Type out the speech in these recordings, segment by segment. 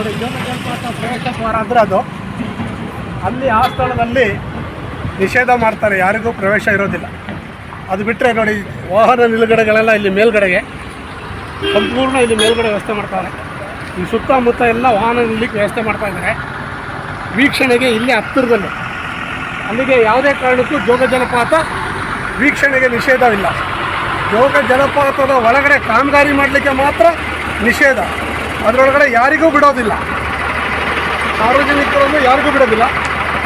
ನೋಡಿ ಜಲಪಾತ ಪ್ರವೇಶ ಅಂದರೆ ಅದು. ಅಲ್ಲಿ ಆ ಸ್ಥಳದಲ್ಲಿ ನಿಷೇಧ ಮಾಡ್ತಾರೆ, ಯಾರಿಗೂ ಪ್ರವೇಶ ಇರೋದಿಲ್ಲ. ಅದು ಬಿಟ್ಟರೆ ನೋಡಿ, ವಾಹನ ನಿಲುಗಡೆಗಳೆಲ್ಲ ಇಲ್ಲಿ ಮೇಲ್ಗಡೆಗೆ, ಸಂಪೂರ್ಣ ಇಲ್ಲಿ ಮೇಲ್ಗಡೆ ವ್ಯವಸ್ಥೆ ಮಾಡ್ತಾರೆ. ಈ ಸುತ್ತಮುತ್ತ ಎಲ್ಲ ವಾಹನ ನಿಲ್ಲಕ್ಕೆ ವ್ಯವಸ್ಥೆ ಮಾಡ್ತಾ ಇದ್ದಾರೆ. ವೀಕ್ಷಣೆಗೆ ಇಲ್ಲಿ ಹತ್ತಿರದಲ್ಲಿ. ಅಲ್ಲಿಗೆ ಯಾವುದೇ ಕಾರಣಕ್ಕೂ ಜೋಗ ಜಲಪಾತ ವೀಕ್ಷಣೆಗೆ ನಿಷೇಧವಿಲ್ಲ. ಜೋಗ ಜಲಪಾತದ ಒಳಗಡೆ ಕಾಮಗಾರಿ ಮಾಡಲಿಕ್ಕೆ ಮಾತ್ರ ನಿಷೇಧ. ಅದರೊಳಗಡೆ ಯಾರಿಗೂ ಬಿಡೋದಿಲ್ಲ. ಸಾರ್ವಜನಿಕರನ್ನು ಯಾರಿಗೂ ಬಿಡೋದಿಲ್ಲ.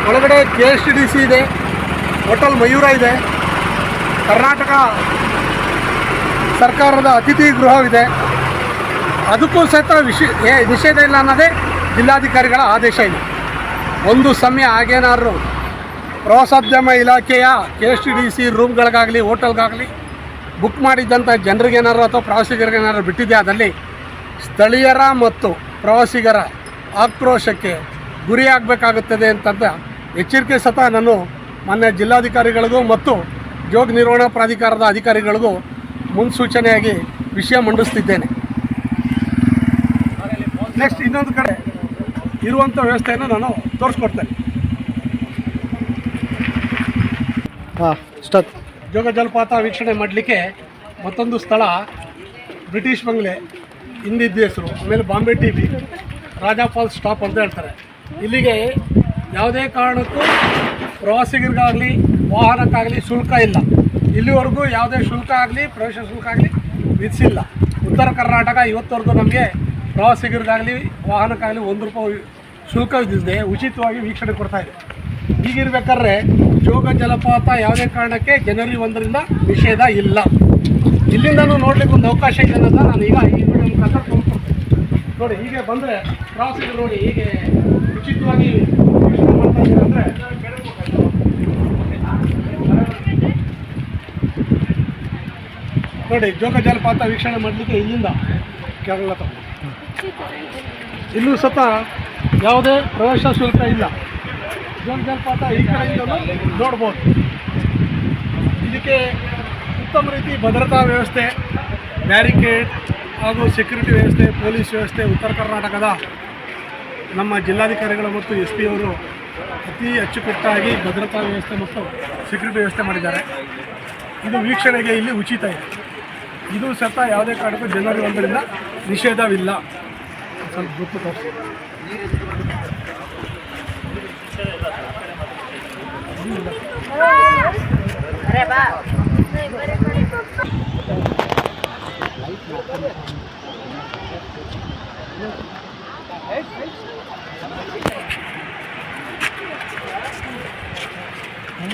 ಒಳಗಡೆ K S T D C ಇದೆ, ಹೋಟೆಲ್ ಮಯೂರ ಇದೆ, ಕರ್ನಾಟಕ ಸರ್ಕಾರದ ಅತಿಥಿ ಗೃಹವಿದೆ. ಅದಕ್ಕೂ ಸಹಿತ ವಿಷ ನಿಷೇಧ ಇಲ್ಲ ಅನ್ನೋದೇ ಜಿಲ್ಲಾಧಿಕಾರಿಗಳ ಆದೇಶ ಇದೆ. ಒಂದು ಸಮಯ ಹಾಗೇನಾದ್ರು ಪ್ರವಾಸೋದ್ಯಮ ಇಲಾಖೆಯ K S T D C ರೂಮ್ಗಳಿಗಾಗಲಿ, ಹೋಟೆಲ್ಗಾಗಲಿ, ಬುಕ್ ಮಾಡಿದ್ದಂಥ ಜನರಿಗೇನಾದ್ರು ಅಥವಾ ಪ್ರವಾಸಿಗರಿಗೇನಾದ್ರು ಬಿಟ್ಟಿದೆ ಅದಲ್ಲಿ ಸ್ಥಳೀಯರ ಮತ್ತು ಪ್ರವಾಸಿಗರ ಆಕ್ರೋಶಕ್ಕೆ ಗುರಿಯಾಗಬೇಕಾಗುತ್ತದೆ ಅಂತಂದ ಎಚ್ಚರಿಕೆ ಸತ ನಾನು ಮಾನ್ಯ ಜಿಲ್ಲಾಧಿಕಾರಿಗಳಿಗೂ ಮತ್ತು ಜೋಗ ನಿರ್ವಹಣಾ ಪ್ರಾಧಿಕಾರದ ಅಧಿಕಾರಿಗಳಿಗೂ ಮುನ್ಸೂಚನೆಯಾಗಿ ವಿಷಯ ಮಂಡಿಸ್ತಿದ್ದೇನೆ. ನೆಕ್ಸ್ಟ್ ಇನ್ನೊಂದು ಕಡೆ ಇರುವಂಥ ವ್ಯವಸ್ಥೆಯನ್ನು ನಾನು ತೋರಿಸ್ಕೊಡ್ತೇನೆ. ಹಾಂ ಜೋಗ ಜಲಪಾತ ವೀಕ್ಷಣೆ ಮಾಡಲಿಕ್ಕೆ ಮತ್ತೊಂದು ಸ್ಥಳ ಬ್ರಿಟಿಷ್ ಬಂಗ್ಲೆ. ಹಿಂದಿದ್ದ ಹೆಸರು, ಆಮೇಲೆ Bombay T V, Raja falls stop ಅಂತ ಹೇಳ್ತಾರೆ. ಇಲ್ಲಿಗೆ ಯಾವುದೇ ಕಾರಣಕ್ಕೂ ಪ್ರವಾಸಿಗರಿಗಾಗಲಿ, ವಾಹನಕ್ಕಾಗಲಿ ಶುಲ್ಕ ಇಲ್ಲ. ಇಲ್ಲಿವರೆಗೂ ಯಾವುದೇ ಶುಲ್ಕ ಆಗಲಿ, ಪ್ರವೇಶ ಶುಲ್ಕ ಆಗಲಿ ವಿಧಿಸಿಲ್ಲ. ಉತ್ತರ ಕರ್ನಾಟಕ ಇವತ್ತವರೆಗೂ ನಮಗೆ ಪ್ರವಾಸಿಗರಿಗಾಗಲಿ, ವಾಹನಕ್ಕಾಗಲಿ ಒಂದು ರೂಪಾಯಿ ಶುಲ್ಕ ವಿಧಿಸದೆ ಉಚಿತವಾಗಿ ವೀಕ್ಷಣೆ ಕೊಡ್ತಾ ಇದೆ. ಹೀಗಿರ್ಬೇಕಾದ್ರೆ ಜೋಗ ಜಲಪಾತ ಯಾವುದೇ ಕಾರಣಕ್ಕೆ ಜನವರಿ ಒಂದರಿಂದ ನಿಷೇಧ ಇಲ್ಲ. ಇಲ್ಲಿಂದನೂ ನೋಡ್ಲಿಕ್ಕೆ ಒಂದು ಅವಕಾಶ ಇದೆ ಅನ್ನೋದನ್ನ ನಾನು ಈಗ ಈ ವಿಡಿಯೋ ಮುಖಾಂತರ ತೋರಿಸ್ಕೊಡ್ತೀನಿ. ನೋಡಿ, ಹೀಗೆ ಬಂದರೆ ಪ್ರವಾಸಿಗರು ನೋಡಿ ಹೀಗೆ ಉಚಿತವಾಗಿ ವೀಕ್ಷಣೆ ಮಾಡ್ತಾ ನೋಡಿ, ಜೋಗ ಜಲಪಾತ ವೀಕ್ಷಣೆ ಮಾಡಲಿಕ್ಕೆ ಇಲ್ಲಿಂದ ಕೇರಳ ತಗೊಂಡು ಇಲ್ಲೂ ಸತ ಯಾವುದೇ ಪ್ರವೇಶ ಶುಲ್ಕ ಇಲ್ಲ. ಜೋಗ ಜಲಪಾತ ಈ ಕಡೆಯಿಂದಲೂ ನೋಡ್ಬೋದು. ಇದಕ್ಕೆ ಉತ್ತಮ ರೀತಿ ಭದ್ರತಾ ವ್ಯವಸ್ಥೆ ಬ್ಯಾರಿಕೇಡ್ ಹಾಗೂ ಸೆಕ್ಯೂರಿಟಿ ವ್ಯವಸ್ಥೆ, ಪೊಲೀಸ್ ವ್ಯವಸ್ಥೆ, ಉತ್ತರ ಕರ್ನಾಟಕದ ನಮ್ಮ ಜಿಲ್ಲಾಧಿಕಾರಿಗಳು ಮತ್ತು ಎಸ್ ಪಿ ಅವರು ಅತಿ ಅಚ್ಚುಕಟ್ಟಾಗಿ ಭದ್ರತಾ ವ್ಯವಸ್ಥೆ ಮತ್ತು ಸೆಕ್ಯೂರಿಟಿ ವ್ಯವಸ್ಥೆ ಮಾಡಿದ್ದಾರೆ. ಇದು ವೀಕ್ಷಣೆಗೆ ಇಲ್ಲಿ ಉಚಿತ ಇದೆ. ಇದು ಸತ ಯಾವುದೇ ಕಾರಣಕ್ಕೂ ಜನವರಿ ಒಂದರಿಂದ ನಿಷೇಧವಿಲ್ಲ. ಸ್ವಲ್ಪ ಗೊತ್ತು ತೋರಿಸಿ. 何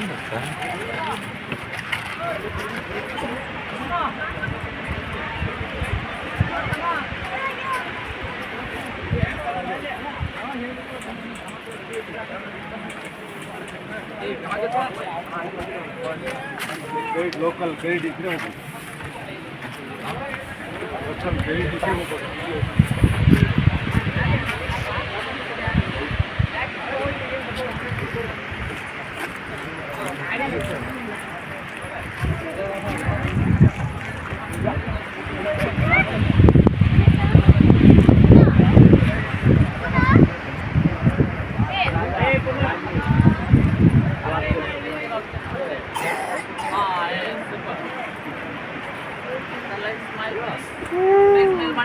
だった గైడ్ లోకల్ గైడ్ ఇక్కడే ఉంటుంది వచ్చాం గైడ్ ఇక్కడే ఉంటుంది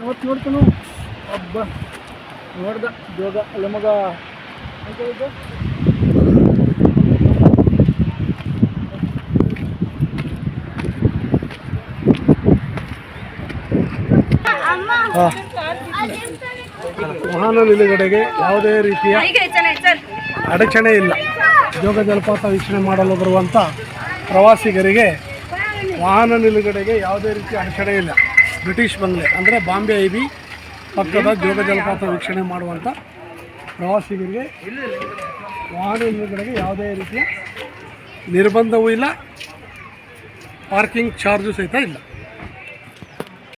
ಅವತ್ತು ನೋಡ್ತಾನು. ಹಬ್ಬ ನೋಡ್ದ ಜೋಗ ಅಲ್ಲ ಮಗ. ಅಂತ ಹೇಳಿದ್ದು ಮಹಾನಲಿಲುಗಡೆಗೆ ಯಾವುದೇ ರೀತಿಯ ಅಡಚಣೆ ಇಲ್ಲ. ಜೋಗ ಜಲಪಾತ ವೀಕ್ಷಣೆ ಮಾಡಲು ಬರುವಂಥ ಪ್ರವಾಸಿಗರಿಗೆ ವಾಹನ ನಿಲುಗಡೆಗೆ ಯಾವುದೇ ರೀತಿ ಅಡಚಣೆ ಇಲ್ಲ. ಬ್ರಿಟಿಷ್ ಬಂಗ್ಲೆ, ಅಂದರೆ ಬಾಂಬೆ ಐ ಬಿ ಪಕ್ಕದ ಜೋಗ ಜಲಪಾತ ವೀಕ್ಷಣೆ ಮಾಡುವಂಥ ಪ್ರವಾಸಿಗರಿಗೆ ವಾಹನ ನಿಲುಗಡೆಗೆ ಯಾವುದೇ ರೀತಿಯ ನಿರ್ಬಂಧವೂ ಇಲ್ಲ. ಪಾರ್ಕಿಂಗ್ ಚಾರ್ಜು ಸಹಿತ ಇಲ್ಲ.